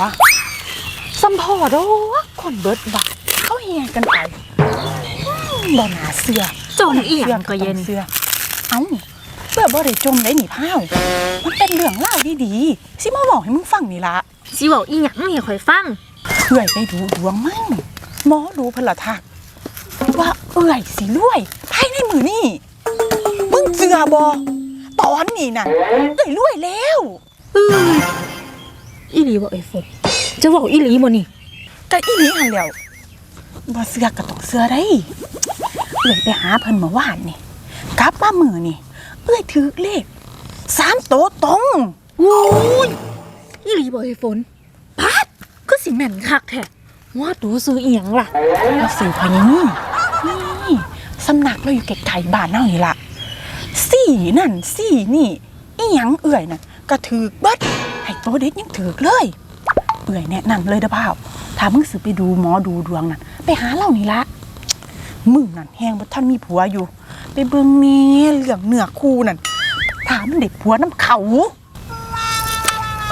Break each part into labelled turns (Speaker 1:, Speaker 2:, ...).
Speaker 1: วะสัมพอดอกคนเบิดบาทเขาแห่กันไปอืมบ่หนาเสือ
Speaker 2: จมอีหยังก็เย็น
Speaker 1: เสือเอ้าเบื่อบ่ได้จมได้หนีพาวมันเป็นเรื่องเล่าวดีๆสิมาบอกให้มึงฟังนี่ละ
Speaker 2: สิเว้าอีหยังให้ข่อยฟัง
Speaker 1: เอื่อยไปดูดวงมั่งหมอรู้พนละทักว่าเอื่อยสิรวยภายในมือนี่มึงเจือบอตอนนี้น่ะเอื่อยรวยแล้ว
Speaker 2: เอ้ย อีหลีบ่ไอ้ฝนจะเว้าอีหลีบ่นี่
Speaker 1: ก็อีนี้หันแล้วบ่เสือก็ต้องเสือได้เอื่อยไปหาเพิ่นเมื่อวานนี่กลับมามือนี่เอื่อยถือเลขสามโตวตรง
Speaker 2: โอ้ยอีหลีบ่ไอ้ฝนปาดคือสิแม่นคักแท้ว่าตูซื้ออีหยังล่ะ
Speaker 1: แล้วสื่อพอยังนี่นี่สำนักเราอยู่ไกลๆบ้านเฮานี่ล่ะสี่นั่นสี่นี่ อีหยังเอื่อยน่ะก็ถือเบิด ให้โตเด็ดยังถือเลย เอื่อยแนะนำเลยเด้อพ่าวถ้ามึงสิไปดูหมอดูดวงนั่นไปหาเล่านี่ละมึงนั่นแหงบ่ท่านมีผัวอยู่ ไปเบิ่งแนี่เรื่องเนื้อคู่นั่นถามมันเด็กผัวน้ำเขา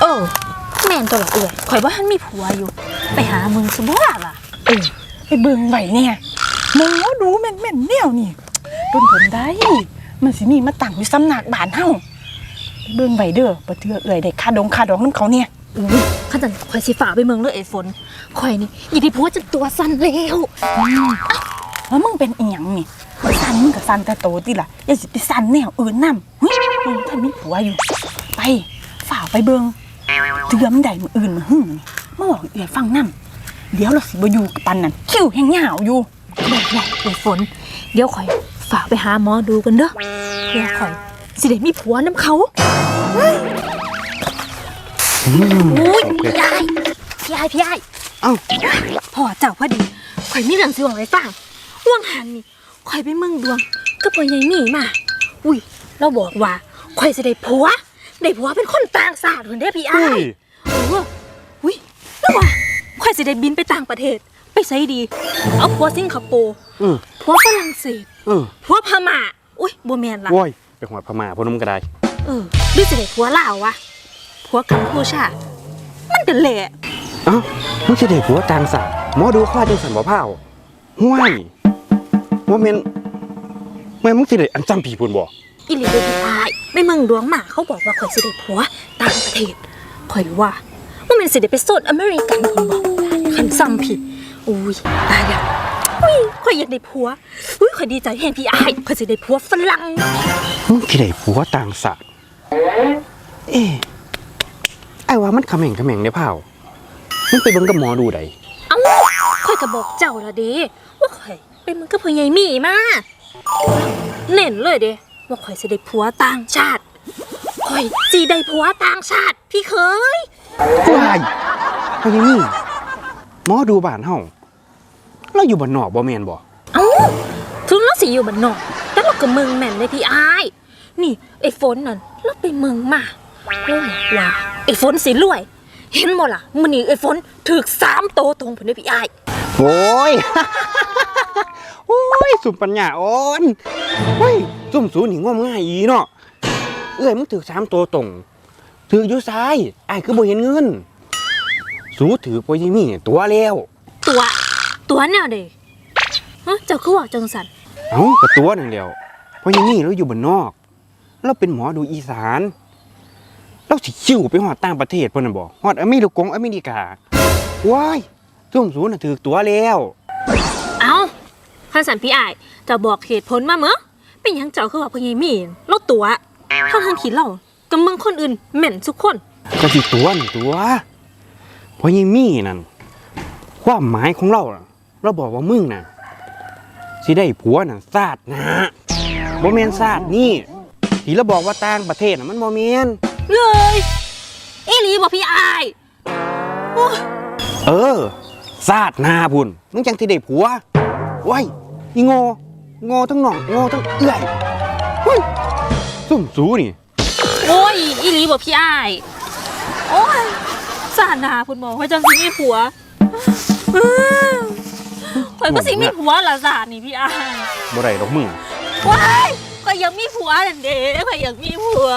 Speaker 2: เออแม่นตัวละเอ้ยข่อยว่าหันมีผัวอยู่ ไปหามึงซะบ่ล่ะ
Speaker 1: เออไปเบิ่งไว้เนี่ยหมอดูแม่นๆแนวนี่ต้นผลได้ มันสิมีมาตั้งอยู่สำนักบ้านเฮาไป เบิ่งไว้เด้อบ่เทื่อเอื่อยได้ค่าดงค่าดองนํเขาเนี่ย
Speaker 2: อุ้ยข้าจันข่อยสิฝ่าไปเมืองเลยไอ้ฝนข่อยนี่อีที่ผัวจะตัวสั่นแล้ว
Speaker 1: แล้วมึงเป็นอีหยังนี่สั่นมึงก็สั่นแต่โตติล่ะอย่าสิไปสั่นแนวอื่นนำเฮ้ยมึงท่านมีผัวอยู่ ไปฝ่ากไปเบิ่งเตือมใดมื้ออื่นมาหึ่งนี่มาบอกเอื่อยฟังนำเดี๋ยวเราสิบ่อยู่กับปันนั่นคิวแห้งยาวอยู่
Speaker 2: ได้ได้ไอ้ฝน เดี๋ยวข่อยฝากไปหาหมอดูกันเด้อเพื่อข่อย สิได้มีผัวน้ำเขาอุ้ยพี่ยายพี่ยายพี่ยาย
Speaker 3: เอ้า
Speaker 2: พ่อเจ้าพอดีข่อยมีเรื่องสิบอกให้ฟังว่างหันนี่ข่อยไปเมืองดวงก็พ่อใหญ่หนีมา อุ้ย เราบอกว่าข่อยจะได้ผัว ได้ผัวเป็นคนต่างชาติคนเด้อพี่อ้า
Speaker 3: เฮ้
Speaker 2: ย
Speaker 3: ย
Speaker 2: เอออุ้ยแล้วว่าข่อยจะได้บินไปต่างประเทศ ไปไสดี เอาผัวสิงคโปร์
Speaker 3: เออ
Speaker 2: ผัวฝรั่งเศส
Speaker 3: เออ
Speaker 2: ผัวพม่าอุ้ยบ่แม่นล่ะ
Speaker 3: โว้ย ไปหัวพม่าพนมก็ได้
Speaker 2: เออหรือสิได้ผัวลาววะผัวกัมพูชา มันก็แหละ
Speaker 3: เอ้ามึงสิได้ผัวต่างสาหมอดูข้าจังสันบ่เผาห่วยว่าแม่นแม่นมึงสิได้อันจำผีพุ่นบ่
Speaker 2: อีหลีเดพี่อายในเมืองดวงหมาเขาบอกว่าข่อยสิได้ผัวต่างประเทศข่อยว่าว่ามันสิได้ไปโซนอเมริกันคนบอกคันซ้ำผิดอุ้ยตายแล้ว อุ้ยข่อยอยากได้ผัวอุ้ยข่อยดีใจแทนพี่อายข่อยสิได้ผัวฝรั่ง
Speaker 3: มึงสิได้ผัวต่างสาเอ๊ะไอ้ว่ามันเขม่งเขม่งได้เผามึงไปเบิ่งกับหมอดูใด
Speaker 2: เอ้าข่อยก็บอกเจ้าและเด้ว่าข่อยเป็นมันก็พ่อใหญ่หมีมาเน้นเลยเด้ว่าข่อยสิได้ผัวต่างชาติข่อยสิได้ผัวต่างชาติ พี่เคย
Speaker 3: ว้ายเอาอย่างนี้หมอดูบ้านเฮา เราอยู่บ้านนอกบ่แม่นบ่
Speaker 2: เอ้าถึงเราสิอยู่บ้านนอก แต่เราก็เมืองแม่นเลยพี่อาย นี่ไอ้ฝนนั่นเราไปเมืองมาโอ้ยว่าไอ้ฝนสิรวย เห็นบ่ล่ะมื้อนี้ไอ้ฝนถูกสามโตตรงเพิ่นเด้อพี่อาย
Speaker 3: โอ้ย โอ้ย สุมปัญญาอ่อนเฮ้ยซุ่มสูนี่ง่วมง่ายอีเนาะ เอ้ยมึงถือสามตัวตรง ถืออยู่ซ้ายไอ้ายคือบ่เห็นเงิน สูถือปอยมีตัวแล้ว
Speaker 2: ตัว ตัวแนวเด้ฮะเจ้าคือว่าจังสัน
Speaker 3: เอ้ากับตัวนั่นแหล้วปอยมีเราอยู่บ้านนอกเราเป็นหมอดูอีสานเราสิชิวไปฮอดต่างประเทศพุ่นน่ะบ่ฮอดอเมริกงอเมริกาว้ายซุ่มสูน่ะถือตัวแล้ว
Speaker 2: เอ้าคันสันพี่อายเจะบอกเหตุผลมาเมื่อเป็นหยังเจ้าคือว่าพ่อใหญ่มีนเราตัวทั้งทางที่เรากับเมืองคนอื่นแม่นทุกคน
Speaker 3: ก็สิตัวนี่ตัวเพราะยังมีนั่นความหมายของเราน่ะ เราบอกว่ามึงน่ะสิได้ผัวน่ะซาดนะบ่แม่นซาดนี่ที่เราบอกว่าต่างประเทศน่ะมันบ่แม่น
Speaker 2: เลยอีหลีบอกพี่อายโอ้ย
Speaker 3: เออซาดหนาพุ่นมึงจังสิได้ผัวไว้ยอีโงโง่ทั้งหน่องโง่ทั้งเอื้อยเฮ้ยซุ่มสูนี่
Speaker 2: โอ้ยอีหลีบอกพี่อายโอ้ยสาหนาคุณหมอว่าจังสิมีผัว ข่อยก็สิมีผัวละสานี่พี่อาย
Speaker 3: บ่ได้ดอกมึง
Speaker 2: ว้ายข่อยยังมีผัวนั่นเด้ข่อยยังมีผัว